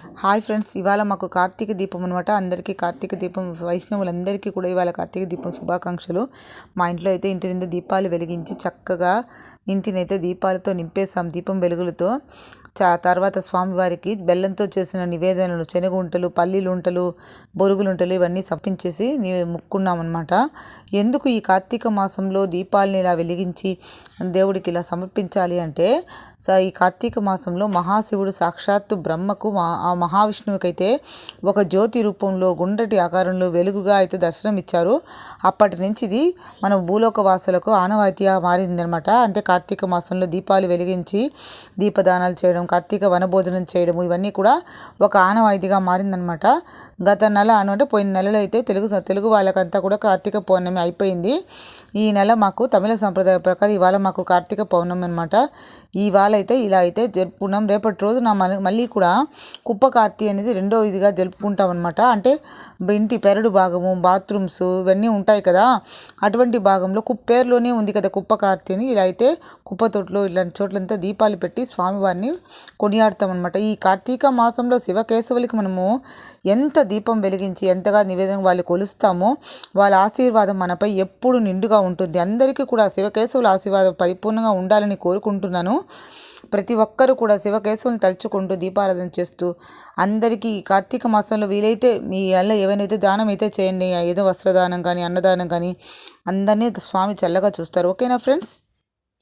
Hi friends ఇవాళ మాకు కార్తీక దీపం అనమాట అందరికీ కార్తీక దీపం వైష్ణవులందరికీ కూడా ఇవాళ కార్తీక దీపం శుభాకాంక్షలు. మా ఇంట్లో అయితే ఇంటి నిండా దీపాలు వెలిగించి చక్కగా ఇంటినైతే దీపాలతో నింపేసాం దీపం వెలుగులతో. చా తర్వాత స్వామివారికి బెల్లంతో చేసిన నివేదనలు శనగుంటలు పల్లీలుంటలు బొరుగులుంటలు ఇవన్నీ సప్పించేసి ముక్కున్నామన్నమాట. ఎందుకు ఈ కార్తీక మాసంలో దీపాలని ఇలా వెలిగించి దేవుడికి ఇలా సమర్పించాలి అంటే స ఈ కార్తీక మాసంలో మహాశివుడు సాక్షాత్తు బ్రహ్మకు మా ఆ మహావిష్ణువుకైతే ఒక జ్యోతి రూపంలో గుండ్రటి ఆకారంలో వెలుగుగా అయితే దర్శనం ఇచ్చారు అప్పటి నుంచి ఇది మన భూలోక వాసులకు ఆనవాయితీగా మారిందనమాట అంటే కార్తీక మాసంలో దీపాలు వెలిగించి దీపదానాలు చేయడం కార్తీక వనభోజనం చేయడం ఇవన్నీ కూడా ఒక ఆనవాయితీగా మారిందనమాట గత నెల అంటే పోయిన నెలలో అయితే తెలుగు తెలుగు వాళ్ళకంతా కూడా కార్తీక పౌర్ణమి అయిపోయింది. ఈ నెల మాకు తమిళ సంప్రదాయ ప్రకారం ఇవాళ మాకు కార్తీక పౌర్ణమి అనమాట ఇవాళ అయితే ఇలా అయితే జరుపుకున్నాం రేపటి రోజు నా మళ్ళీ కూడా కుప్ప కార్తీ అనేది రెండో ఇదిగా జరుపుకుంటాం అనమాట అంటే ఇంటి పెరడు భాగము బాత్రూమ్స్ ఇవన్నీ ఉంటాయి కదా అటువంటి భాగంలో కుప్పేరులోనే ఉంది కదా కుప్ప కార్తీ అని ఇలా అయితే కుప్ప తొట్లో ఇలాంటి చోట్లంతా దీపాలు పెట్టి స్వామివారిని కొనియాడతాం అనమాట ఈ కార్తీక మాసంలో శివకేశవులకి మనము ఎంత దీపం వెలిగించి ఎంతగా నివేదన వాళ్ళు కొలుస్తామో వాళ్ళ ఆశీర్వాదం మనపై ఎప్పుడు నిండుగా ఉంటుంది. అందరికీ కూడా శివకేశవుల ఆశీర్వాదం పరిపూర్ణంగా ఉండాలని కోరుకుంటున్నాను. ప్రతి ఒక్కరూ కూడా శివకేశవులను తలుచుకుంటూ దీపారాధన చేస్తూ అందరికీ కార్తీక మాసంలో వీలైతే మీ వల్ల ఏవైనా దానం అయితే చేయండి ఏదో వస్త్రదానం కానీ అన్నదానం కానీ అందరినీ స్వామి చల్లగా చూస్తారు. ఓకేనా ఫ్రెండ్స్?